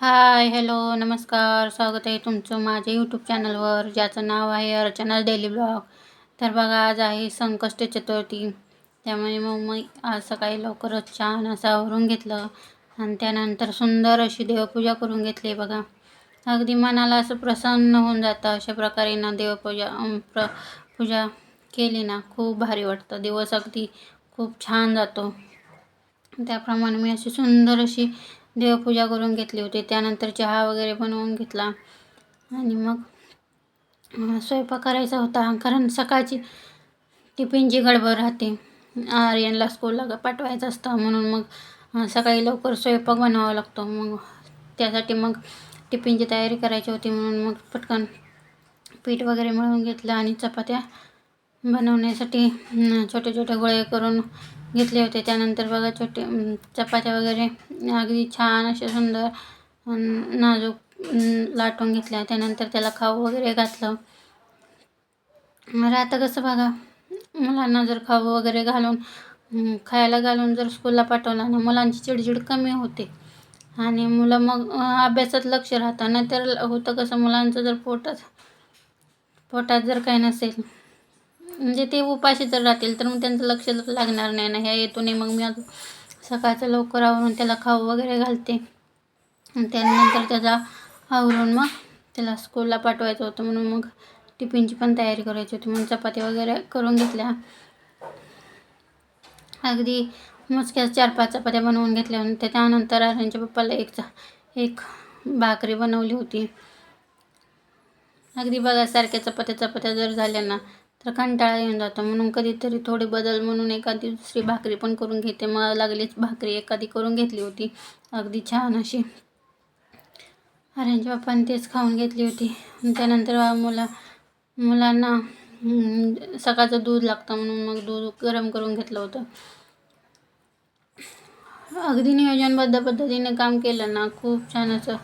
Hi hello नमस्कार स्वागत आहे तुमचं माझ्या यूट्यूब चॅनलवर ज्याचं नाव आहे अर्चना डेली ब्लॉग. तर बघा आज आहे संकष्ट चतुर्थी. त्यामुळे मग मी आज सकाळी लवकरच छान असं आवरून घेतलं आणि त्यानंतर सुंदर अशी देवपूजा करून घेतली बघा. अगदी मनाला असं प्रसन्न होऊन जातं अशा प्रकारे ना देवपूजा प्र पूजा केली ना खूप भारी वाटतं. दिवस अगदी खूप छान जातो. त्याप्रमाणे मी अशी सुंदर अशी देवपूजा करून घेतली होती. त्यानंतर चहा वगैरे बनवून घेतला. आणि मग स्वयंपाक करायचा होता. कारण सकाळची टिफिनची गडबड राहते आर्यनला स्कूलला पाठवायचं असतं. म्हणून मग सकाळी लवकर स्वयंपाक बनवावा लागतो. मग त्यासाठी मग टिफिनची तयारी करायची होती. म्हणून मग पटकन पीठ वगैरे मिळवून घेतलं. आणि चपात्या बनवण्यासाठी छोटे छोटे गोळे करून घेतले होते. त्यानंतर बघा छोटे चपात्या वगैरे अगदी छान असे सुंदर नाजूक लाटून घेतल्या. त्यानंतर त्याला खाऊ वगैरे घातलं. राहतं आता कसं बघा मुलांना जर खाऊ वगैरे घालून खायला घालून जर स्कूलला पाठवला ना मुलांची चिडचिड कमी होते आणि मुलं मग अभ्यासात लक्ष राहतं नाहीतर होतं कसं मुलांचं जर पोटात पोटात जर काही नसेल म्हणजे ते उपाशी जर राहतील तर मग त्यांचं लक्ष लागणार नाही ना ह्या हेतूने मग मी अजून सकाळचं लवकर आवरून त्याला खाऊ वगैरे घालते. त्यानंतर त्याचा आवरून मग त्याला स्कूलला पाठवायचं होतं म्हणून मग टिफिनची पण तयारी करायची होती. म्हणून चपाती वगैरे करून घेतल्या. अगदी मोजक्या चार पाच चपात्या बनवून घेतल्या होत्या त्यानंतर आर्यांच्या पप्पाला एक एक भाकरी बनवली होती. अगदी बघा सारख्या चपात्या चपात्या जर झाल्या ना तर कंटाळा येऊन जातो. म्हणून कधीतरी थोडे बदल म्हणून एखादी दुसरी भाकरी पण करून घेते. मला लागलीच भाकरी एखादी करून घेतली होती. अगदी छान अशी. अरेंज बाप्पाने तेच खाऊन घेतली होती. त्यानंतर मुला मुलांना सकाळचं दूध लागतं म्हणून मग दूध गरम करून घेतलं होतं. अगदी नियोजनबद्ध पद्धतीने काम केलं ना खूप छान असं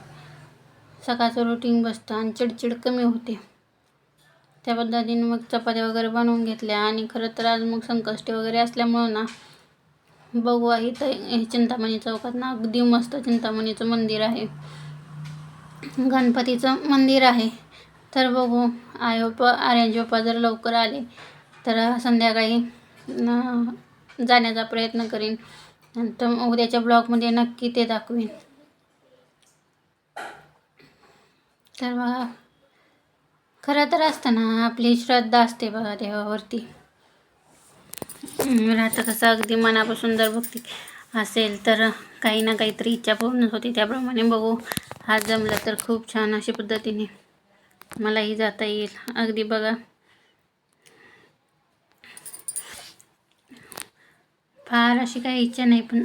सकाळचं रुटीन बसतं आणि चिडचिड कमी होते. त्या पद्धतीने मग चपात्या वगैरे बनवून घेतल्या आणि खरं तर आज मग संकष्टी वगैरे असल्यामुळं ना बघू आहे तर हे चिंतामणी चौकात ना अगदी मस्त चिंतामणीचं मंदिर आहे. गणपतीचं मंदिर आहे. तर बघू आई बाप्पा आर्यांचे बाप्पा जर लवकर आले तर संध्याकाळी न जाण्याचा प्रयत्न करीन. नंतर उद्याच्या ब्लॉगमध्ये नक्की ते दाखवीन. तर बघा खरं तर असतं ना आपली श्रद्धा असते बघा देवावरती. हम्म, राहतं कसं अगदी मनापासून जर भक्ती असेल तर काही ना काहीतरी इच्छा पूर्ण होती. त्याप्रमाणे बघू हा जमला तर खूप छान अशा पद्धतीने मलाही जाता येईल. अगदी बघा. फार अशी काही इच्छा नाही पण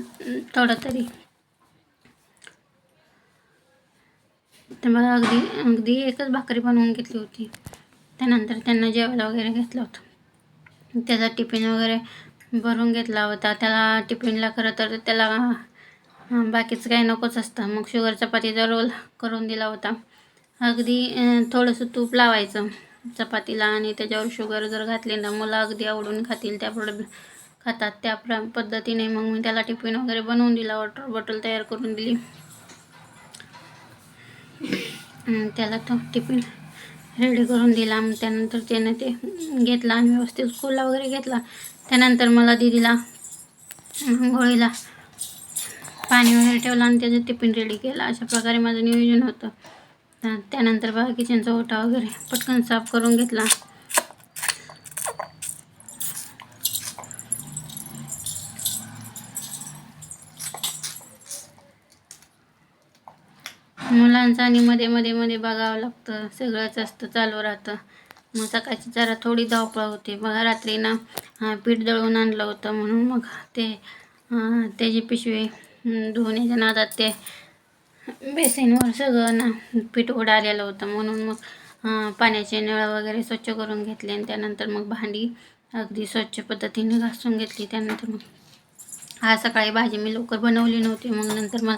थोडं तरी. तर बघा अगदी अगदी एकच भाकरी बनवून घेतली होती. त्यानंतर त्यांना जेवायला वगैरे घेतलं होतं. त्याचा टिफिन वगैरे भरून घेतला होता. त्याला टिफिनला खरं तर त्याला बाकीचं काही नकोच असतं. मग शुगर चपातीचा रोल करून दिला होता. अगदी थोडंसं तूप लावायचं चपातीला आणि त्याच्यावर शुगर जर घातली ना मुलं अगदी आवडून खातील. त्या प्रोडक्ट खातात त्या प्र पद्धतीने. मग मी त्याला टिफिन वगैरे बनवून दिला. वॉटर बॉटल तयार करून दिली. त्याला तो टिफिन रेडी करून दिला. मग त्यानंतर त्याने ते घेतला आणि व्यवस्थित स्कूलला वगैरे घेतला. त्यानंतर मला दिदीला गोळीला पाणी वगैरे ठेवलं आणि त्याचं टिफिन रेडी केला. अशा प्रकारे माझं नियोजन होतं. त्यानंतर बघा किचनचा ओटा वगैरे पटकन साफ करून घेतला. मुलांचं आणि मध्ये मध्ये मध्ये बघावं लागतं. सगळंच असतं चालू राहतं. मग सकाळची जरा थोडी धावपळ होते. बघा रात्री ना पीठ दळून आणलं होतं म्हणून मग ते त्याची पिशवी धुण्याच्या नादात ते बेसिनवर सगळं ना पीठ उडालेलं होतं. म्हणून मग पाण्याचे नळ वगैरे स्वच्छ करून घेतले आणि त्यानंतर मग भांडी अगदी स्वच्छ पद्धतीने घासून घेतली. त्यानंतर मग आज सकाळी भाजी मी लवकर बनवली नव्हती. मग नंतर मग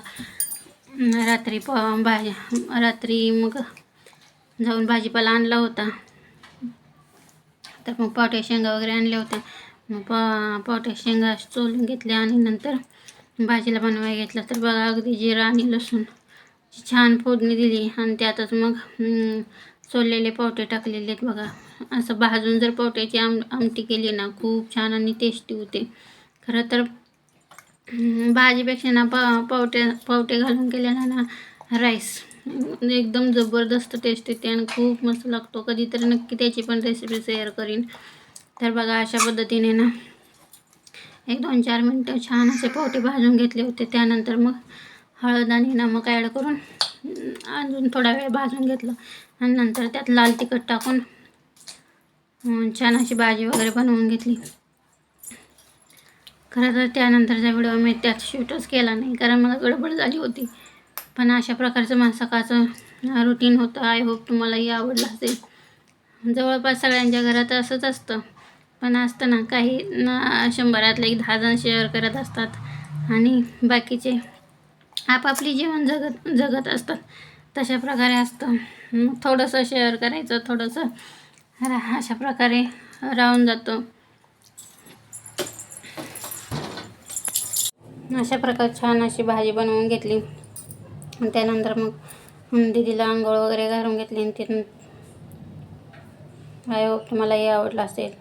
रात्री प भाज्या रात्री मग जाऊन भाजीपाला आणला होता. तर मग पावट्या शेंगा वगैरे आणल्या होत्या. मग पा पावट्या शेंगा चोलून घेतल्या आणि नंतर भाजीला बनवायला घेतलं. तर बघा अगदी जिरा आणि लसूण छान फोडणी दिली. आणि त्यातच मग चोललेले सोललेले पावटे टाकलेले आहेत बघा. असं भाजून जर पावट्याची आम आमटी केली ना खूप छान आणि टेस्टी होते. खरं तर भाजीपेक्षा ना पा पावटे पावटे घालून केलेला ना राईस एकदम जबरदस्त टेस्ट येते आणि खूप मस्त लागतो. कधीतरी नक्की त्याची पण रेसिपी शेअर करीन. तर बघा अशा पद्धतीने ना एक दोन चार मिनटं छान असे पावटे भाजून घेतले होते. त्यानंतर मग हळद आणि नमक ॲड करून अजून थोडा वेळ भाजून घेतलं. आणि नंतर त्यात लाल तिखट टाकून छान अशी भाजी वगैरे बनवून घेतली. खरं तर त्यानंतरचा व्हिडिओ मी त्यात शूटच केला नाही कारण मला गडबड झाली होती. पण अशा प्रकारचं माझं सकाळचं रुटीन होतं. आय होप तुम्हालाही आवडलं असेल. जवळपास सगळ्यांच्या घरात असंच असतं. पण असतं ना काही ना शंभरातले एक दहा जण शेअर करत असतात. आणि बाकीचे आपापली जीवन जगत जगत असतात. तशा प्रकारे असतं. थोडंसं शेअर करायचं थोडंसं रा- अशा प्रकारे राहून जातं. अशा प्रकारे छान अशी भाजी बनवून घेतली. आणि त्यानंतर मग दिदीला आंघोळ वगैरे घालून घेतली आणि तिथून आय होप तुम्हालाही आवडलं असेल.